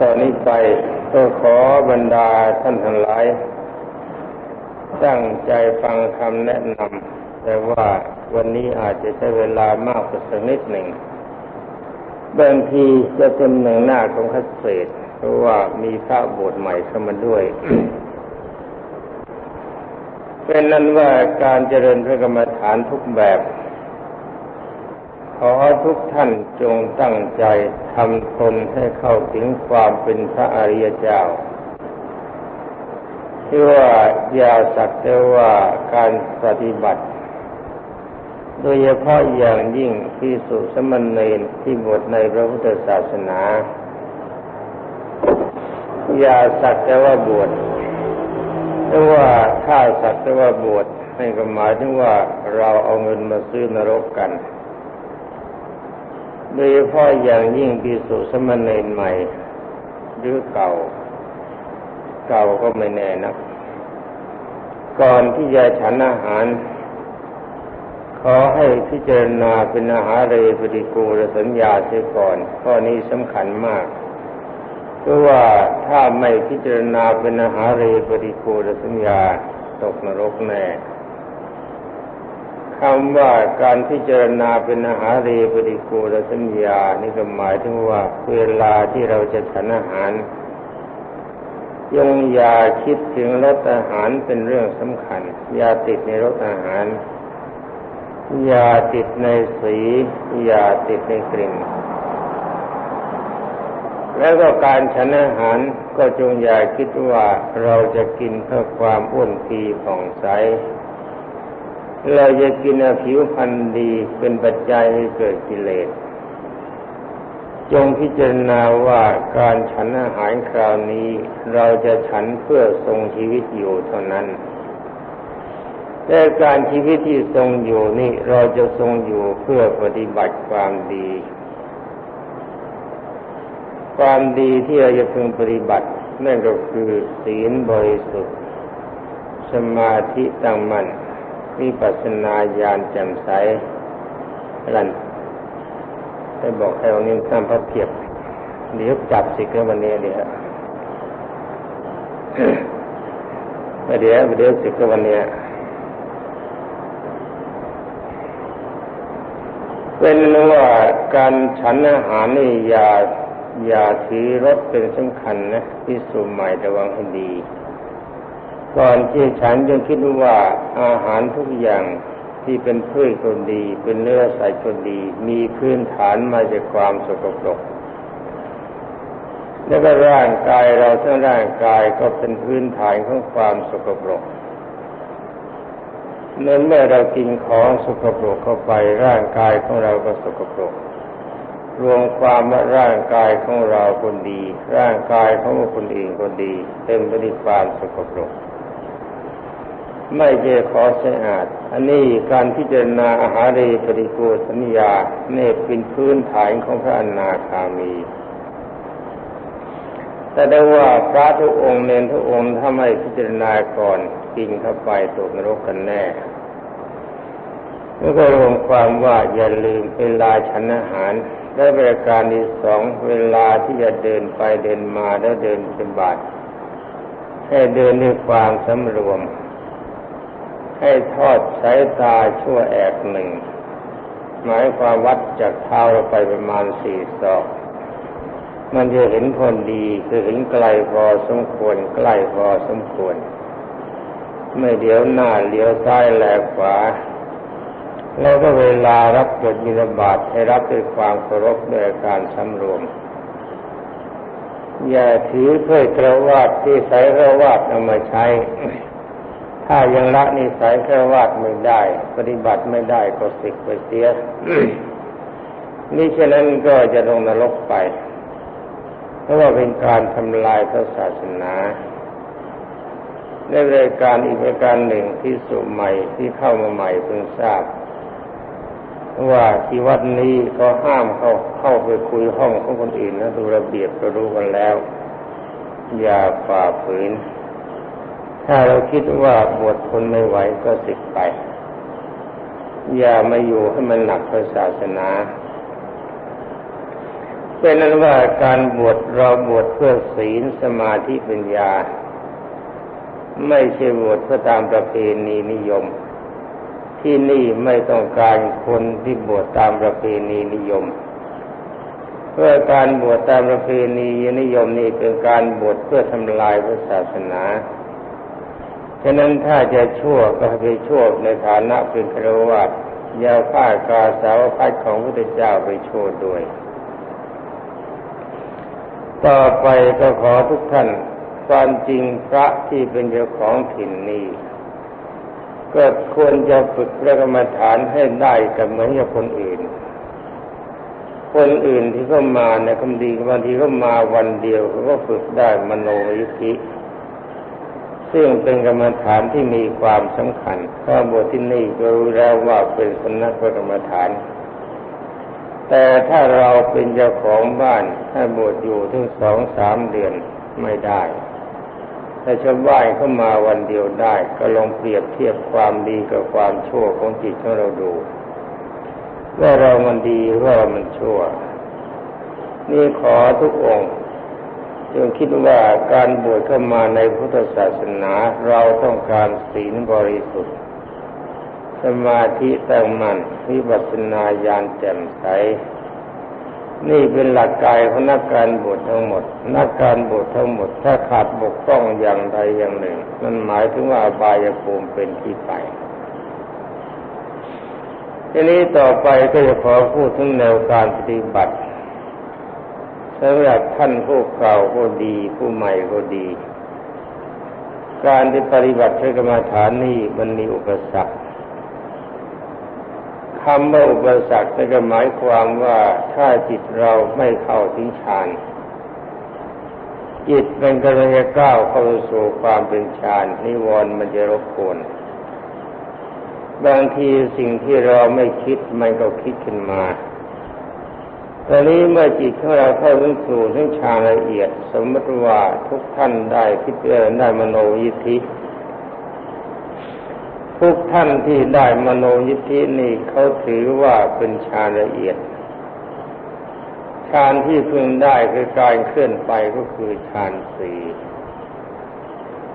ตอนนี้ไปก็ขอบรรดาท่านทั้งหลาย ตั้งใจฟังคำแนะนำแต่ว่าวันนี้อาจจะใช้เวลามากสักนิดหนึ่งบางทีจะเป็นหนึ่งหน้าของคัสเศษเพราะว่ามีพระบวชใหม่เข้ามาด้วย เป็นนั้นว่าการเจริญพระกรรมฐานทุกแบบ ขอทุกท่านจงตั้งใจทำตนให้เข้าถึงความเป็นพระอริยเจ้าที่ว่าอย่าสักแต่ว่าการปฏิบัติ โดยเฉพาะอย่างยิ่งที่สุสมณเณรที่บวชในพระพุทธศาสนา อย่าสักแต่ว่าบวชแต่ว่าถ้าสักแต่ว่าบวชให้ก็หมายถึงว่าเราเอาเงินมาซื้อนรกกัน โดยเฉพาะอย่างยิ่งพิสุสมณเณรใหม่ หรือเก่า เก่าก็ไม่แน่นะก่อนที่จะฉันอาหาร ขอให้พิจารณาเป็นอาหารเรปฏิกูลสัญญาเสียก่อนข้อนี้สำคัญมากเพราะว่าถ้าไม่พิจารณาเป็นอาหารเรปฏิกูลสัญญาตกนรกแน่ คำว่าการพิจารณาเป็นอาหารเรปฏิกูลสัญญา นี่ก็หมายถึงว่าเวลาที่เราจะฉันอาหารยงอย่าคิดถึงรสอาหารเป็นเรื่องสำคัญ อย่าติดในรสอาหาร อย่าติดในสี อย่าติดในกลิ่น แล้วก็การฉันอาหารก็จงอย่าคิดว่าเราจะกินเพื่อความอ้วนพีผ่องใส เราจะกินผิวพรรณดีเป็นปัจจัยให้เกิดกิเลส จงพิจารณาว่าการฉันอาหารคราวนี้เราจะฉันเพื่อทรงชีวิตอยู่เท่านั้น แต่การชีวิตที่ทรงอยู่นี่เราจะทรงอยู่เพื่อปฏิบัติความดี ความดีที่เราจะพึงปฏิบัตินั่นก็คือศีลบริสุทธิ์ สมาธิตั้งมั่น วิปัสสนาญาณแจ่มใสรันได้บอกให้วันนี้สร้างพระเพียบเดี๋ยวจับสิกวันนี้เดี๋ยวเดี๋ยวเดี๋ยวสิกวันนี้เป็นว่าการฉันอาหารนี่อย่าอย่าถือรสเป็นสำคัญนะพิสูจใหม่ระวังให้ดี ก่อนที่ฉันยังคิดว่าอาหารทุกอย่างที่เป็นพืชก็ดี เป็นเนื้อสัตว์ก็ดี มีพื้นฐานมาจากความสกปรกแล้วก็ร่างกายเราทั้งร่างกายก็เป็นพื้นฐานของความสกปรกเมื่อเมื่อเรากินของสกปรกเข้าไปร่างกายของเราก็สกปรก รวมความว่าร่างกายของเราคนดี ร่างกายของคนอื่นก็ดี เต็มไปด้วยความสกปรก ไม่เจขอสะอาดอันนี้การพิจารณาอาหารเรปริโกสัญญาเนี่ยเป็นพื้นฐานของพระอนาคามี แต่ได้ว่าพระทุกองค์เนนทุกองค์ถ้าไม่พิจารณาก่อนกินเข้าไปตกนรกกันแน่แล้วก็รวมความว่าอย่าลืมเวลาฉันอาหารและบริการที่สองเวลาที่จะเดินไปเดินมาแล้วเดินเป็นบาทให้เดินด้วยความสำรวม ให้ทอดสายตาชั่วแอกหนึ่ง หมายความวัดจากเท้าเราไปประมาณสี่ศอก มันจะเห็นผลดีคือเห็นไกลพอสมควรใกล้พอสมควร ไม่เดี๋ยวหน้าเลี้ยวซ้ายแลขวา แล้วก็เวลารับกดมิรบาตให้รับด้วยความเคารพด้วยการสำรวมอย่าถือเพื่อกระวาดที่ใส่กระวาดเอามาใช้ ถ้ายังละนิสัยกระวาดไม่ได้ ปฏิบัติไม่ได้ก็สิกไปเสียนี่ฉะนั้นก็จะลงนรกไป เพราะว่าเป็นการทำลายพระศาสนาในรายการอีกรายการหนึ่งที่สุใหม่ที่เข้ามาใหม่เพิ่งทราบ ว่าที่วัดนี้ก็ห้ามเข้าเข้าไปคุยห้องของคนอื่นนะดูระเบียบก็รู้กันแล้ว อย่าฝ่าฝืน ถ้าเราคิดว่าบวชคนไม่ไหวก็สิกไป อย่ามาอยู่ให้มันหนักพระศาสนาเป็นนั้นว่าการบวชเราบวชเพื่อศีลสมาธิปัญญา ไม่ใช่บวชเพื่อตามประเพณีนิยม ที่นี่ไม่ต้องการคนที่บวชตามประเพณีนิยม เพื่อการบวชตามประเพณีนิยมนี่เป็นการบวชเพื่อทำลายพระศาสนา ฉะนั้นถ้าจะชั่วก็ไปชั่วในฐานะเป็นครวญอย่าฆ่ากาสาวพัดของพระเจ้าไปชั่วด้วย ต่อไปก็ขอทุกท่านความจริงพระที่เป็นเจ้าของถิ่นนี้ก็ควรจะฝึกพระกรรมฐานให้ได้กับเหมือนกับคนอื่น คนอื่นที่เข้ามาเนี่ยคำดีบางทีเขามาวันเดียวเขาก็ฝึกได้มโนยิธิ ซึ่งเป็นกรรมฐานที่มีความสำคัญเพราะบทที่นี่ก็รู้แล้วว่าเป็นสนักกรรมฐาน แต่ถ้าเราเป็นเจ้าของบ้านถ้าบวชอยู่ถึงสองสามเดือนไม่ได้ถ้าชาวบ้านเข้ามาวันเดียวได้ ก็ลองเปรียบเทียบความดีกับความชั่วของจิตของเราดู ว่าเรามันดีว่ามันชั่ว นี่ขอทุกองค์ จงคิดว่าการบวชเข้ามาในพุทธศาสนาเราต้องการศีลบริสุทธิ์ สมาธิตั้งมั่นวิปัสสนาญาณแจ่มใส นี่เป็นหลักกายของนักการบวชทั้งหมด นักการบวชทั้งหมด ถ้าขาดบกพร่องอย่างใดอย่างหนึ่ง นั่นหมายถึงว่าบายภูมิเป็นที่ไปทีนี้ต่อไปก็จะขอพูดถึงแนวการปฏิบัติ สำหรับท่านผู้เก่าก็ดี ผู้ใหม่ก็ดี การที่ปฏิบัติใช้กรรมฐานนี่มันมีอุปสรรคคำว่าอุปสรรคนั่นก็หมายความว่าถ้าจิตเราไม่เข้าถึงฌานจิตเป็นกำลังจะก้าวเข้าสู่ความเป็นฌานนิวรณ์มันจะรบกวนบางทีสิ่งที่เราไม่คิดมันก็คิดขึ้นมา ตอนนี้เมื่อจิตของเราเข้าถึงสู่ถึงฌานละเอียด สมมติว่าทุกท่านได้คิดเอได้มโนยิทธิทุกท่านที่ได้มโนยิทธินี่เขาถือว่าเป็นฌานละเอียดฌานที่พึงได้คือการเคลื่อนไปก็คือฌานสี่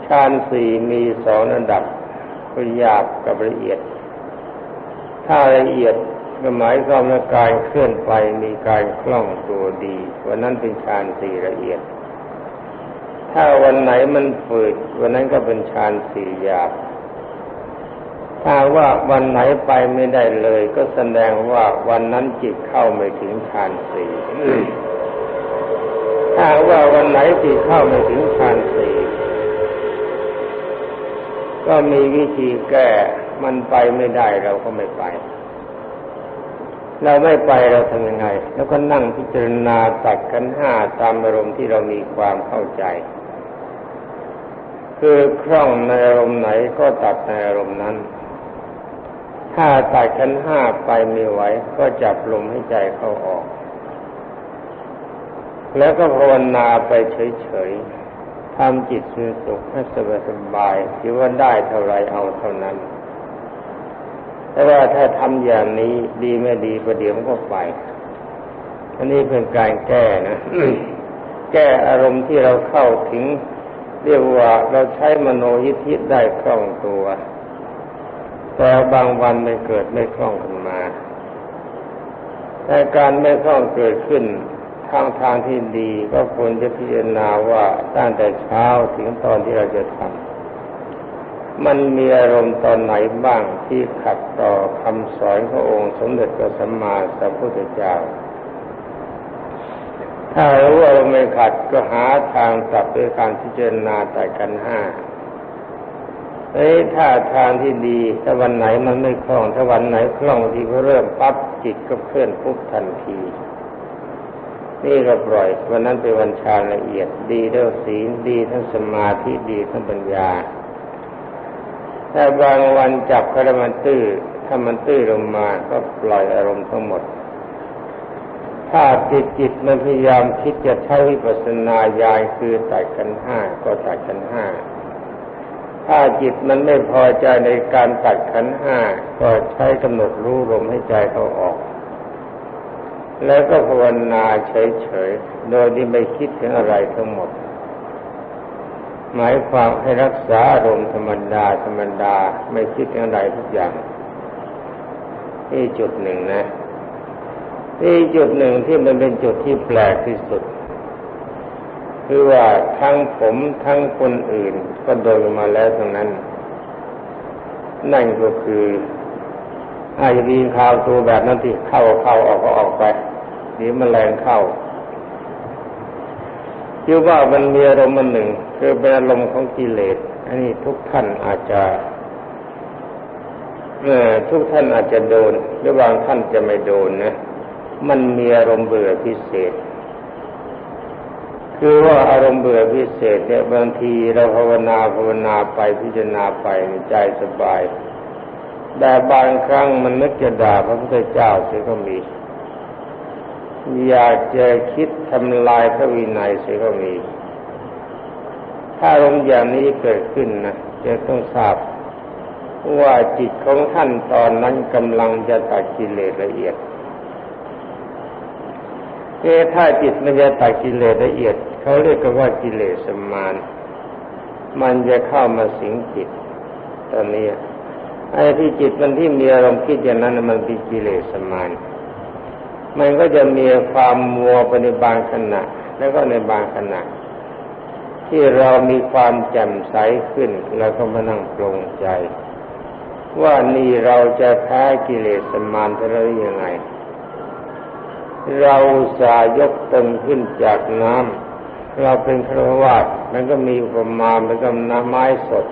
ฌานสี่มีสองระดับคือหยาบกับละเอียด ถ้าละเอียด ก็หมายความว่าการเคลื่อนไปมีการคล่องตัวดีวันนั้นเป็นฌานสี่ละเอียด ถ้าวันไหนมันฝืดวันนั้นก็เป็นฌานสี่หยาบถ้าว่าวันไหนไปไม่ได้เลย ก็แสดงว่าวันนั้นจิตเข้าไม่ถึงฌานสี่ถ้าว่าวันไหนจิตเข้าไม่ถึงฌานสี่ก็มีวิธีแก้มันไปไม่ได้เราก็ไม่ไป เราไม่ไปเราทำยังไง แล้วก็นั่งพิจารณาตัดกันห้าตามอารมณ์ที่เรามีความเข้าใจ คือคล่องในอารมณ์ไหนก็ตัดในอารมณ์นั้น ถ้าตัดกันห้าไปไม่ไหวก็จับลมให้ใจเข้าออก แล้วก็ภาวนาไปเฉยๆทำจิตสุขให้สบายๆคิดว่าได้เท่าไรเอาเท่านั้น แต่ว่าถ้าทำอย่างนี้ดีไม่ดีประเดี๋ยวมันก็ไป อันนี้เป็นการแก้นะ แก้อารมณ์ที่เราเข้าถึง เรียกว่าเราใช้มโนยิทธิได้คล่องตัว แต่บางวันไม่เกิดไม่คล่องขึ้นมาแต่การไม่คล่องเกิดขึ้นทางทางที่ดีก็ควรจะพิจารณาว่าตั้งแต่เช้าถึงตอนที่เราจะทำ มันมีอารมณ์ตอนไหนบ้างที่ขัดต่อคำสอนขององค์สมเด็จพระสัมมาสัมพุทธเจ้า ถ้ารู้ว่าเราไม่ขัดก็หาทางตัดด้วยการพิจารณาแต่กันห้าเอ้ถ้าทางที่ดีถ้าวันไหนมันไม่คล่องถ้าวันไหนคล่องที่ก็เริ่มปั๊บจิตก็เคลื่อนปุ๊บทันที นี่ก็ปล่อยวันนั้นเป็นวันชาละเอียดดีทั้งศีลดีทั้งสมาธิดีทั้งปัญญา ถ้าบางวันจับกรมันตื้อถ้ามันตื้อลงมาก็ปล่อยอารมณ์ทั้งหมด ถ้าจิตจิตมันพยายามคิดจะใช้วิปัสสนาญาณคือตัดกันห้าก็ตัดกันห้าถ้าจิตมันไม่พอใจในการตัดขันห้าก็ใช้กำหนดรู้ลมให้ใจเขาออก แล้วก็ภาวนาเฉยๆ โดยที่ไม่คิดถึงอะไรทั้งหมด หมายความให้รักษาอารมณ์ธรรมดาธรรมดาไม่คิดอะไรทุกอย่างนี่จุดหนึ่งนะนี่จุดหนึ่งที่มันเป็นจุดที่แปลกที่สุด คือว่าทั้งผมทั้งคนอื่นก็โดนมาแล้วทั้งนั้น นั่นก็คืออาจจะดีข่าวตัวแบบนั้นที่เข้าเข้าออกก็ออกไปเดี๋ยวมันแรงเข้า คือว่ามันมีอารมณ์มันหนึ่ง คือเป็นอารมณ์ของกิเลส อันนี้ทุกท่านอาจจะเออทุกท่านอาจจะโดน หรือบางท่านจะไม่โดนนะ มันมีอารมณ์เบื่อพิเศษ คือว่าอารมณ์เบื่อพิเศษเนี่ยบางทีเราภาวนาภาวนาไปพิจารณาไปใจสบาย แต่บางครั้งมันนึกจะด่าพระพุทธเจ้าเสียก็มี อยากจะคิดทำลายพระวินัยเสียก็มี ถ้าอารมอย่างนี้เกิดขึ้นนะจะต้องทราบว่าจิตของท่านตอนนั้นกำลังจะตัดกิเลสละเอียดเอถ้าจิตมันจะตัดกิเลสละเอียด เขาเรียกกันว่ากิเลสสมาน มันจะเข้ามาสิงจิต ตอนนี้ไอ้ที่จิตมันที่มีอารมณ์คิดอย่างนั้นมันเป็นกิเลสมาน มันก็จะมีความมัวไปในบางขณะ แล้วก็ในบางขณะ ที่เรามีความแจ่มใสขึ้นแล้วก็มานั่งปรงใจ ว่านี่เราจะแพ้กิเลสมานเท่าไรยังไง เราสายกตนขึ้นจากน้ำเราเป็นครวาสมันก็มีประมาณมันก็น้ำไม้สด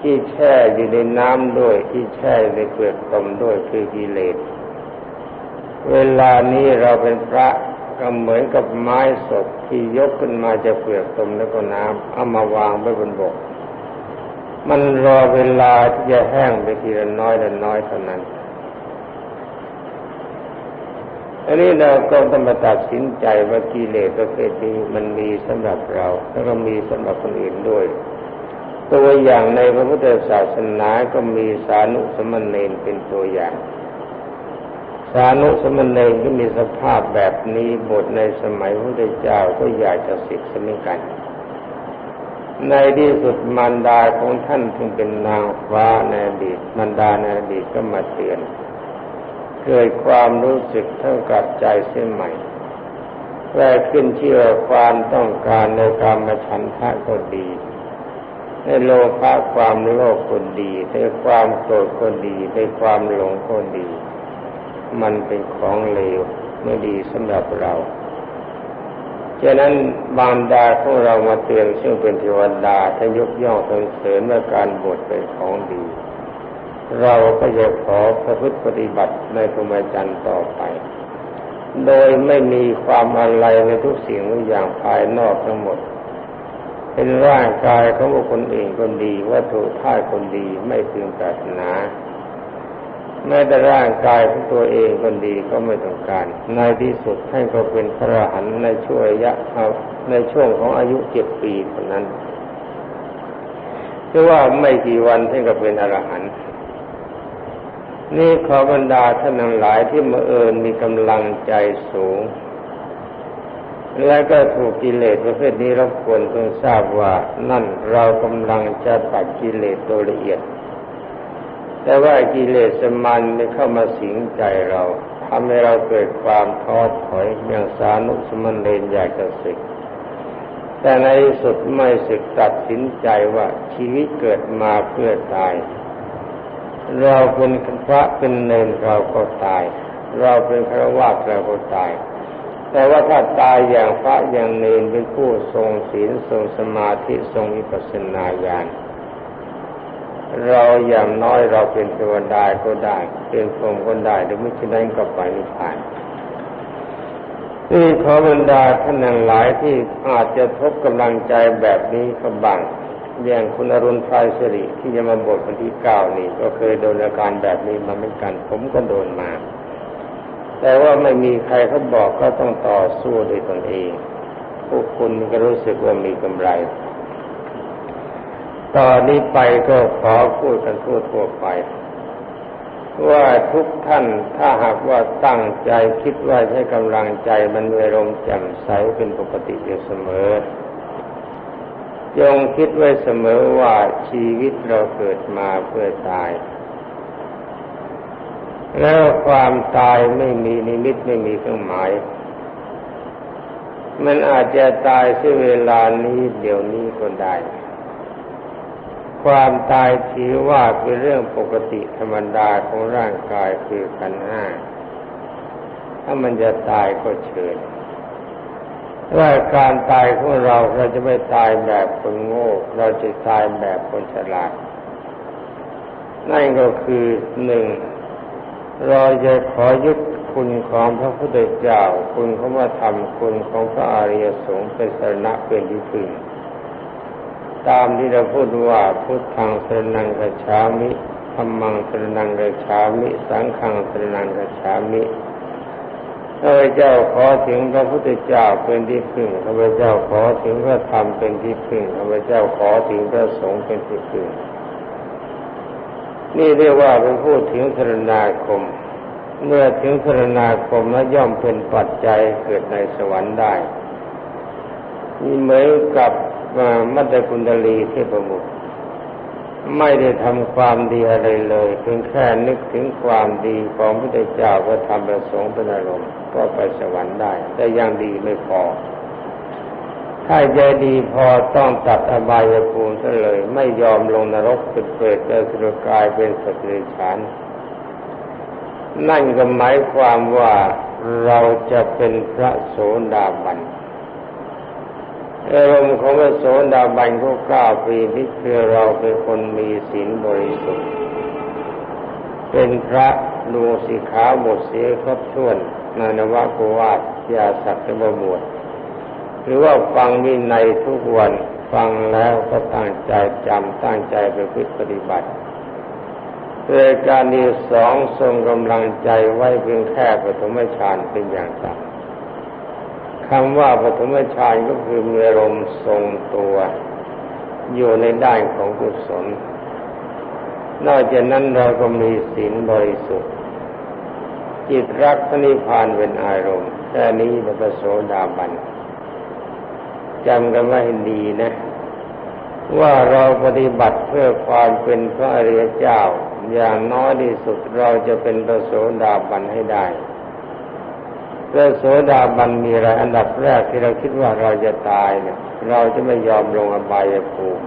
ที่แช่อยู่ในน้ำด้วย ที่แช่ในเปลือกตมด้วยคือกิเลส เวลานี้เราเป็นพระก็เหมือนกับไม้สดที่ยกขึ้นมาจากเปลือกตมแล้วก็น้ำเอามาวางไว้บนบก มันรอเวลาที่จะแห้งไปทีละน้อยละน้อยเท่านั้น อันนี้เราก็ต้องมาตัดสินใจว่ากิเลสประเภทนี้มันมีสำหรับเรา แล้วก็มีสำหรับคนอื่นด้วย ตัวอย่างในพระพุทธศาสนาก็มีสานุสมณเณรเป็นตัวอย่าง สานุสมณเณรก็มีสภาพแบบนี้บทในสมัยพระพุทธเจ้าก็อยากจะศึกษากัน ในที่สุดมารดาของท่านถึงเป็นนางฟ้าในอดีตมารดาในอดีตก็มาเตือน เกิดความรู้สึกเท่ากับใจเส้นใหม่แรกขึ้นเชื่อความต้องการในการมาฉันทะก็ดีในโลภะความโลภคนดีในความโกรธคนดีในความหลงคนดี มันเป็นของเลวไม่ดีสำหรับเราฉะนั้นบารดาของเรามาเตือนซึ่งเป็นเทวดาถ้ายกย่องสรรเสริญว่าการบวชเป็นของดี เราก็จะขอประพฤติปฏิบัติในพรหมจรรย์ต่อไป โดยไม่มีความอะไรในทุกสิ่งทุกอย่างภายนอกทั้งหมด เป็นร่างกายของบุคคลเองคนดีวัตถุท่าคนดีไม่พึงปรารถนา แม้แต่ร่างกายของตัวเองคนดีก็ไม่ต้องการ ในที่สุดท่านก็เป็นพระหันในช่วงระยะในช่วงของอายุเจ็ดปีเท่านั้นคือว่าไม่กี่วันท่านก็เป็นอรหันต์นี่ขอบรรดาท่านทั้งหลายที่มาเอิญมีกำลังใจสูง แล้วก็ถูกกิเลสประเภทนี้รบกวนต้องทราบว่านั่นเรากำลังจะตัดกิเลสโดยละเอียด แต่ว่ากิเลสมันไม่เข้ามาสิงใจเราทำให้เราเกิดความท้อถอยอย่างสานุสมณเณรอยากจะศึก แต่ในสุดไม่ศึกตัดสินใจว่าชีวิตเกิดมาเพื่อตาย เราเป็นพระเป็นเนรเราก็ตาย เราเป็นพระวาสเราก็ตาย แต่ว่าถ้าตายอย่างพระอย่างเนรเป็นผู้ทรงศีลทรงสมาธิทรงวิปัสสนาญาณ เราอย่างน้อยเราเป็นเทวดาก็ได้ เป็นพรหมก็ได้หรือไม่เช่นนั้นก็ไปนิพพานนี่ขอบรรดาท่านหลายที่อาจจะทบกำลังใจแบบนี้เขาบังอย่างคุณอรุณไพรายสิริที่จะมาบทวันที่เก้านี่ ก็เคยโดนอาการแบบนี้มาเหมือนกัน ผมก็โดนมา แต่ว่าไม่มีใครเขาบอกก็ต้องต่อสู้ด้วยตนเอง พวกคุณก็รู้สึกว่ามีกำไร ตอนนี้ไปก็ขอพูดกันทั่วทั่วไปว่าทุกท่านถ้าหากว่าตั้งใจคิดว่าใช้กำลังใจมันเวรมแจ่มใสเป็นปกติอยู่เสมอจงคิดไว้เสมอว่าชีวิตเราเกิดมาเพื่อตาย แล้วความตายไม่มีนิมิตไม่มีเครื่องหมาย มันอาจจะตายที่เวลานี้เดี๋ยวนี้ก็ได้ ความตายถือว่าเป็นเรื่องปกติธรรมดาของร่างกายคือขันห้า ถ้ามันจะตายก็เชิญว่าการตายของเราเราจะไม่ตายแบบคนโง่ เราจะตายแบบคนฉลาด นั่นก็คือหนึ่งเราจะขอยึดคุณของพระพุทธเจ้า คุณของพระธรรมคุณของพระอริยสงฆ์เป็นสรณะเป็นที่พึ่ง ตามที่เราพูดว่าพุทธังสรนังกัจฉามิธรรมังสรนังกัจฉามิ สังฆังสรนังกัจฉามิข้าพเจ้าขอถึงพระพุทธเจ้าเป็นที่พึ่งข้าพเจ้าขอถึงพระธรรมเป็นที่พึ่งข้าพเจ้าขอถึงพระสงฆ์เป็นที่พึ่ง นี่เรียกว่าเป็นพูดถึงสรณาคม เมื่อถึงสรณาคมแล้วย่อมเป็นปัจจัยเกิดในสวรรค์ได้นี่เหมือนกับ มัตตกุณดลีเทพบุตร ไม่ได้ทำความดีอะไรเลยเพียงแค่นึกถึงความดีของพระเจ้าก็ทำประสงค์เป็นอารมณ์ก็ไปสวรรค์ได้ แต่ยังดีไม่พอ ถ้าใจดีพอต้องตัดอบายภูมิซะเลย ไม่ยอมลงนรกเป็นเปรตจะสุรกายเป็นสัตว์เดรัจฉานนั่นก็หมายความว่าเราจะเป็นพระโสดาบัน อารมณ์ของพระโสดาบันก็กล้าปีนิคือเราเป็นคนมีศีลบริสุทธิ์ เป็นพระดูสิขาหมดเสียครบถ้วนนานวะกวาดยาสักจะบวชหรือว่าฟังวินัยทุกวันฟังแล้วก็ตั้งใจจำตั้งใจไปพิปฏิบัติรายการที่สองทรงกำลังใจไว้เพียงแค่ปฐมฌานเป็นอย่างต่ำ คำว่าปฐมฌานก็คือมีอารมณ์ทรงตัว อยู่ในด้านของกุศล นอกจากนั้นเราก็มีศีลบริสุทธิ์ จิตรักพนิพพานเป็นอารมณ์แค่นี้เป็นประโสดาบันจำกันไว้ให้ดีนะ ว่าเราปฏิบัติเพื่อความเป็นพระอริยเจ้า อย่างน้อยที่สุดเราจะเป็นประโสดาบันให้ได้ พระโสดาบันมีอะไรอันดับแรกที่เราคิดว่าเราจะตายเนี่ย เราจะไม่ยอมลงอบายภูมิ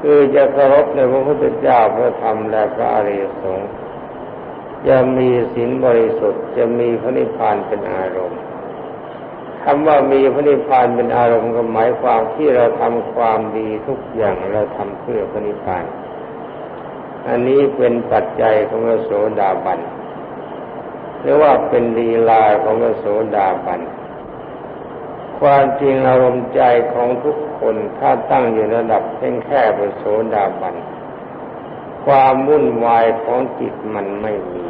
คือจะเคารพในพระพุทธเจ้าพระธรรมและพระอริยสงฆ์จะมีศีลบริสุทธิ์จะมีพระนิพพานเป็นอารมณ์คำว่ามีพระนิพพานเป็นอารมณ์ก็หมายความที่เราทำความดีทุกอย่างเราทำเพื่อพระนิพพาน อันนี้เป็นปัจจัยของพระโสดาบัน หรือว่าเป็นลีลาของพระโสดาบัน ความจริงอารมณ์ใจของทุกคนถ้าตั้งอยู่ระดับเพียงแค่พระโสดาบัน ความวุ่นวายของจิตมันไม่มี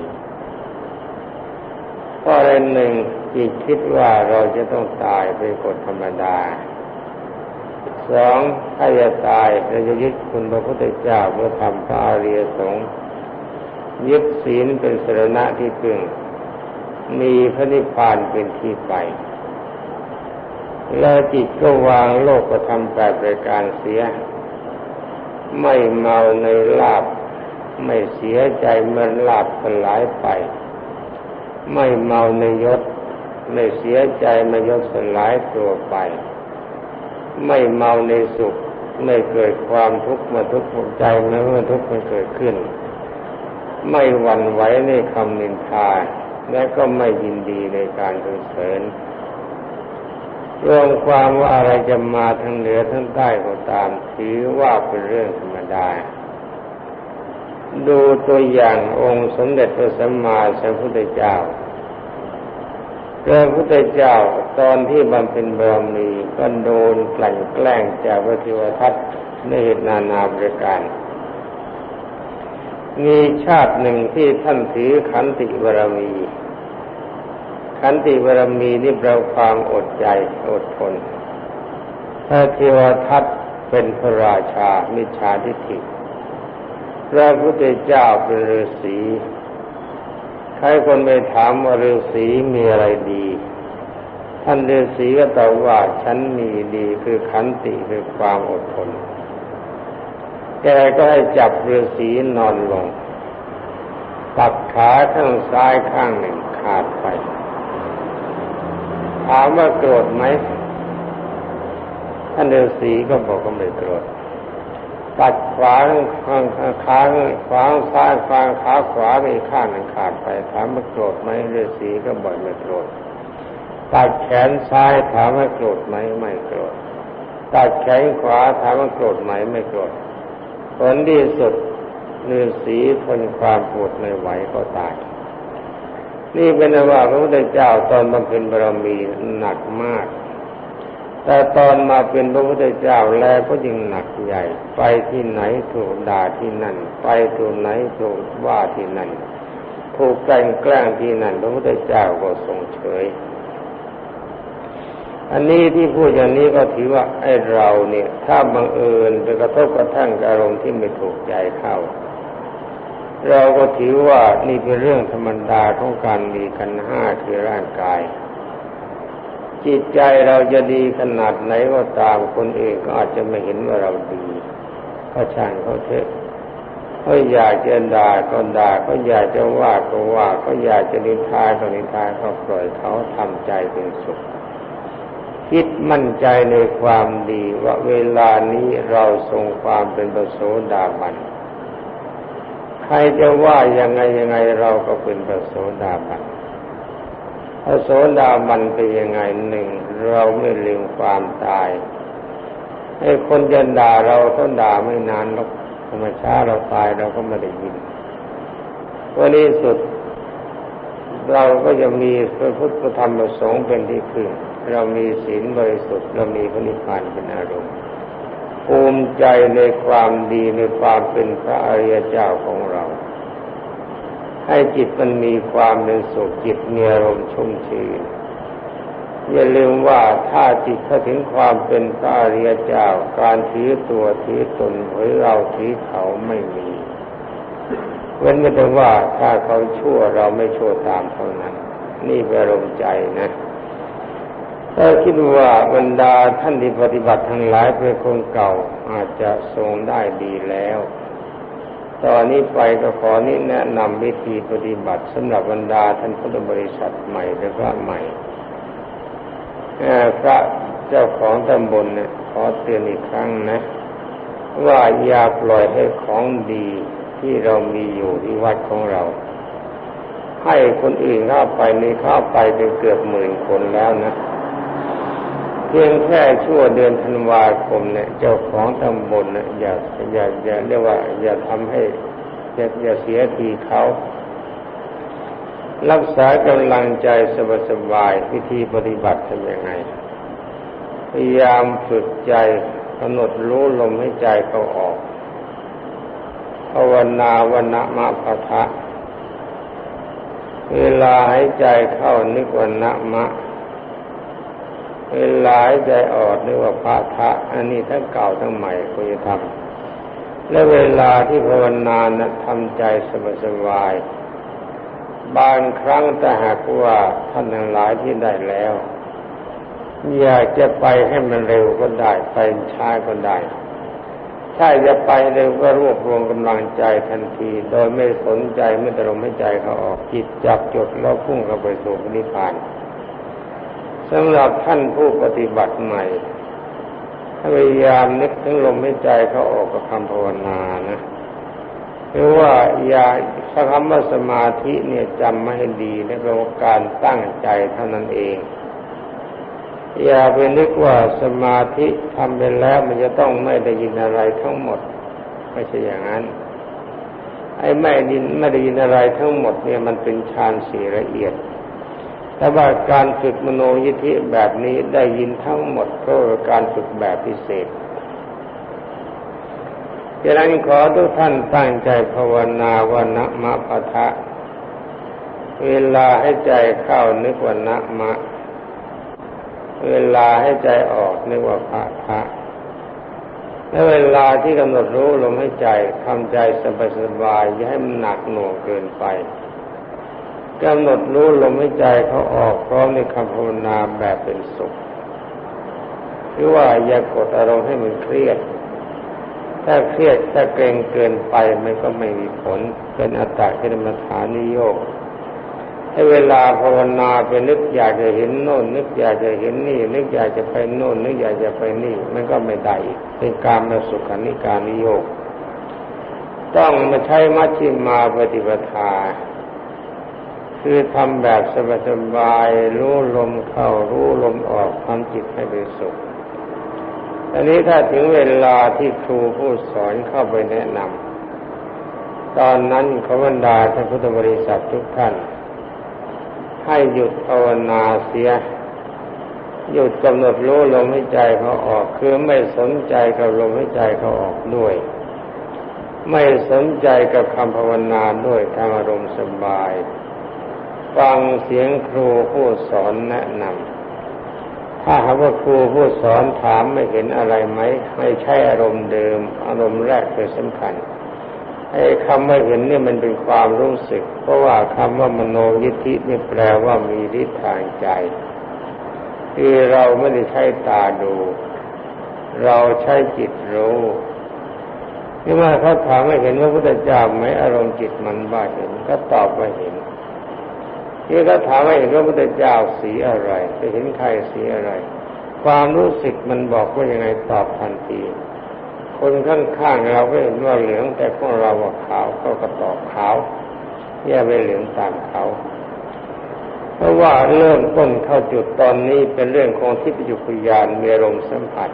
เพราะอะไรหนึ่งจิตคิดว่าเราจะต้องตายเป็นกฎธรรมดาสองถ้าจะตายเราจะยึดคุณพระพุทธเจ้าเพื่อทำพระอริยสงฆ์ยึดศีลเป็นสรณะที่พึ่ง มีพระนิพพานเป็นที่ไป แล้วจิตก็วางโลกประทำแปดรายการเสีย ไม่เมาในลาบ ไม่เสียใจเมื่อลาบสลายไป ไม่เมาในยศ ไม่เสียใจเมื่อยศสลายตัวไป ไม่เมาในสุข ไม่เกิดความทุกข์มาทุกข์ใจเมื่อทุกข์มันเกิดขึ้น ไม่หวั่นไหวในคำนินทา และก็ไม่ยินดีในการสรรเสริญรวมความว่าอะไรจะมาทั้งเหนือทั้งใต้ก็ตามถือว่าเป็นเรื่องธรรมดา ดูตัวอย่างองค์สมเด็จพระสัมมาสัมพุทธเจ้าพระพุทธเจ้าตอนที่บำเพ็ญบารมีก็โดนกลั่นแกล้งจากพระเทวทัตในเหตุนานาบริการ มีชาติหนึ่งที่ท่านถือขันติบารมี ขันติบารมีนี่แปลความอดใจอดทนพระเทวทัตเป็นพระราชามิชาทิฏฐิพระพุทธเจ้าเป็นฤาษีใครคนไปถามว่าฤาษีมีอะไรดี ท่านฤาษีก็ตอบว่าฉันมีดีคือขันติคือความอดทน แกก็ให้จับฤาษีนอนลง ตัดขาข้างซ้ายข้างหนึ่งขาดไป ถามว่าโกรธไหมท่านฤาษีก็บอกว่าไม่โกรธตัดขวาข้างขาขวาซ้ายขวาขาขวาไปข้างหนึ่งขาดไป ถามว่าโกรธไหมฤาษีก็บอกไม่โกรธตัดแขนซ้ายถามว่าโกรธไหมไม่โกรธตัดแขนขวาถามว่าโกรธไหมไม่โกรธ ผลที่สุดฤาษีทนความปวดไม่ไหวก็ตาย นี่เป็นว่าพระพุทธเจ้าตอนบำเพ็ญบารมีหนักมาก แต่ตอนมาเป็นพระพุทธเจ้าแล้วก็ยิ่งหนักใหญ่ ไปที่ไหนถูกด่าที่นั่น ไปที่ไหนถูกว่าที่นั่น ถูกแกล้งแกล้งที่นั่นพระพุทธเจ้าก็ทรงเฉย อันนี้ที่พูดอย่างนี้ก็ถือว่าไอ้เราเนี่ย ถ้าบังเอิญไปกระทบกระทั่งอารมณ์ที่ไม่ถูกใจเข้า เราก็ถือว่านี่เป็นเรื่องธรรมดาของการมีกันห้าคือร่างกาย จิตใจเราจะดีขนาดไหนก็ตามคนอื่นก็อาจจะไม่เห็นว่าเราดีก็ช่างเขาเถอะเขาอยากจะด่าก็ด่าเขาอยากจะว่าก็ว่าเขาอยากจะนินทาก็นินทาก็ปล่อยเขาทำใจเป็นสุข คิดมั่นใจในความดีว่าเวลานี้เราทรงความเป็นประโสดาบัน ใครจะว่ายังไงยังไงเราก็เป็นประโสดาบันพระโสดาบันเป็นยังไงหนึ่งเราไม่ลืมความตายให้คนจะด่าเราเขาด่าไม่นานหรอกธรรมชาติเราตายเราก็ไม่ได้ยินวันนี้สุด เราก็จะมีพระพุทธธรรมประสงค์เป็นที่พึ่ง เรามีศีลบริสุทธิ์เรามีพระนิพพานเป็นอารมณ์ภูมิใจในความดีในความเป็นพระอริยเจ้าของเรา ให้จิตมันมีความเป็นสุขจิตมีอารมณ์ชุ่มชื่นอย่าลืมว่าถ้าจิตเข้าถึงความเป็นพระอริยเจ้า การถือตัวถือตนหรือเราถือเขาไม่มี เว้นแต่ว่าถ้าเขาชั่วเราไม่ชั่วตามเท่านั้น นี่เป็นอารมณ์ใจนะ ถ้าคิดว่าบรรดาท่านที่ปฏิบัติทั้งหลายเป็นคนเก่าอาจจะทรงได้ดีแล้ว ตอนนี้ไปก็ขอนี้แนะนำวิธีปฏิบัติสำหรับบรรดาท่านพุทธบริษัทใหม่หรือว่าใหม่พระเจ้าของตำบลเนี่ยขอเตือนอีกครั้งนะ ว่าอย่าปล่อยให้ของดีที่เรามีอยู่ที่วัดของเรา ให้คนอื่นเข้าไปนี่เข้าไปเป็นเกือบหมื่นคนแล้วนะ เพียงแค่ชั่วเดือนธันวาคมเนี่ย เจ้าของตำบลเนี่ยอย่าอย่าอย่าเรียกว่า อย่าทำให้อย่าอย่าเสียทีเขารักษากำลังใจสบายๆวิธีปฏิบัติทำยังไง พยายามฝึกใจกำหนดรู้ลมให้ใจเขาออกภาวนาวันะมะพะทะ เวลาหายใจเข้านึกวันนะมะ เวลาหายใจออกเรียกว่าพระทะอันนี้ทั้งเก่าทั้งใหม่ควรจะทำและเวลาที่ภาวนานะทำใจสบายๆบางครั้งแต่หากว่าท่านทั้งหลายที่ได้แล้ว อยากจะไปให้มันเร็วก็ได้ไปช้าก็ได้ ถ้าจะไปเร็วก็รวบรวมกำลังใจทันที โดยไม่สนใจไม่ตรมให้ใจเขาออกจิตจับจดแล้วพุ่งเข้าไปสู่นิพพาน สำหรับท่านผู้ปฏิบัติใหม่พยายามนึกถึงลมหายใจเขาออกกับคำภาวนานะหรือว่าอย่าคำว่าสมาธิเนี่ยจำไม่ให้ดีในการตั้งใจเท่านั้นเอง อย่าไปนึกว่าสมาธิทำไปแล้วมันจะต้องไม่ได้ยินอะไรทั้งหมด ไม่ใช่อย่างนั้น ไอ้ไม่ได้ยินไม่ได้ยินอะไรทั้งหมดเนี่ยมันเป็นฌานสี่ละเอียด แต่ว่าการฝึกมโนยิธิแบบนี้ได้ยินทั้งหมดก็การฝึกแบบพิเศษดังนั้นขอทุกท่านตั้งใจภาวนาวันนะมะปะทะ เวลาให้ใจเข้านึกวันนะมะ เวลาให้ใจออกนึกว่าพะทะและเวลาที่กำหนดรู้ลมหายใจทำใจสบายๆอย่าให้มันหนักหน่วงเกินไป กำหนดรู้ลมหายใจเขาออกพร้อมในคำภาวนาแบบเป็นสุขคือว่าอย่ากดอารมณ์ให้มันเครียด ถ้าเครียดถ้าเกรงเกินไปมันก็ไม่มีผล เป็นอัตตาเนมฐานิโยกให้เวลาภาวนาไปนึกอยากจะเห็นโน่น นึกอยากจะเห็นนี่ นึกอยากจะไปโน่น นึกอยากจะไปนี่ มันก็ไม่ได้อีกเป็นการมาสุขานิการนิโยกต้องมาใช้มัชฌิมาปฏิปทา คือทำแบบสบายๆรู้ลมเข้ารู้ลมออกทำจิตให้เป็นสุขอันนี้ถ้าถึงเวลาที่ครูผู้สอนเข้าไปแนะนำตอนนั้นขบันดาท่านพุทธบริษัททุกท่าน ให้หยุดภาวนาเสีย หยุดกำหนดรู้ลมหายใจเขาออก คือไม่สนใจกับลมหายใจเขาออกด้วย ไม่สนใจกับคำภาวนาด้วยทำอารมณ์สบาย ฟังเสียงครูผู้สอนแนะนำถ้าหากว่าครูผู้สอนถามไม่เห็นอะไรไหมไม่ใช่อารมณ์เดิม อารมณ์แรกเป็นสำคัญไอ้คำไม่เห็นนี่มันเป็นความรู้สึก เพราะว่าคำว่ามโนยิทธินี่แปลว่ามีฤทธิ์ทางใจคือเราไม่ได้ใช้ตาดู เราใช้จิตรู้นี่ว่าเขาถามไม่เห็นว่าพุทธเจ้าไหมอารมณ์จิตมันบ้าเห็นก็ตอบว่าเห็น ที่เขาถามว่าเห็นพระพุทธเจ้าสีอะไร จะเห็นใครสีอะไร ความรู้สึกมันบอกว่ายังไงตอบทันที คนข้างๆเราก็เห็นว่าเหลืองแต่พวกเราว่าขาวเขาก็ตอบขาวแย่ไปเหลืองตามเขาเพราะว่าเริ่มต้นเข้าจุดตอนนี้เป็นเรื่องของทิพยุคยานมีอารมณ์สัมผัส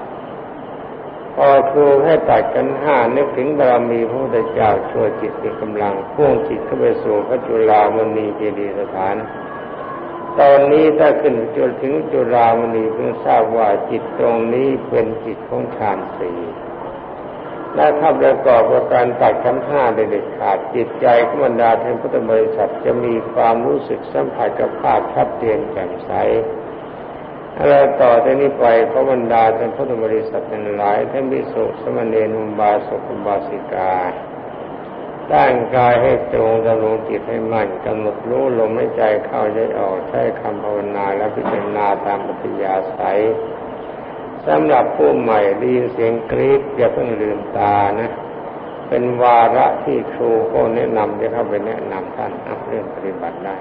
พอครูให้ตัดกันห้านึกถึงบารมีพระพุทธเจ้าช่วยจิตมีกำลังพ่วงจิตเข้าไปสู่พระจุลามณีเจดีย์สถาน ตอนนี้ถ้าขึ้นจนถึงจุลามณีเพิ่งทราบว่าจิตตรงนี้เป็นจิตของฌานสี่และถ้าประกอบกับการตัดขันห้าเด็ดขาดจิตใจของบรรดาท่านพุทธบริษัทจะมีความรู้สึกสัมผัสกับภาพชัดเจนแจ่มใส อะไรต่อจากนี้ไปขอบรรดาท่านพุทธบริษัททั้งหลายท่านพิสุสมณีนุบาสกุบาสิกาตั้งกายให้ตรงดำรงจิตให้มั่นกำหนดรู้ลมหายใจเข้าใจออกใช้คำภาวนาและพิจารณาตามปฏิยาศัยสำหรับผู้ใหม่ได้ยินเสียงกรี๊ดอย่าเพิ่งลืมตานะ เป็นวาระที่ครูก็แนะนำจะเข้าไปแนะนำท่านเรื่องปฏิบัติได้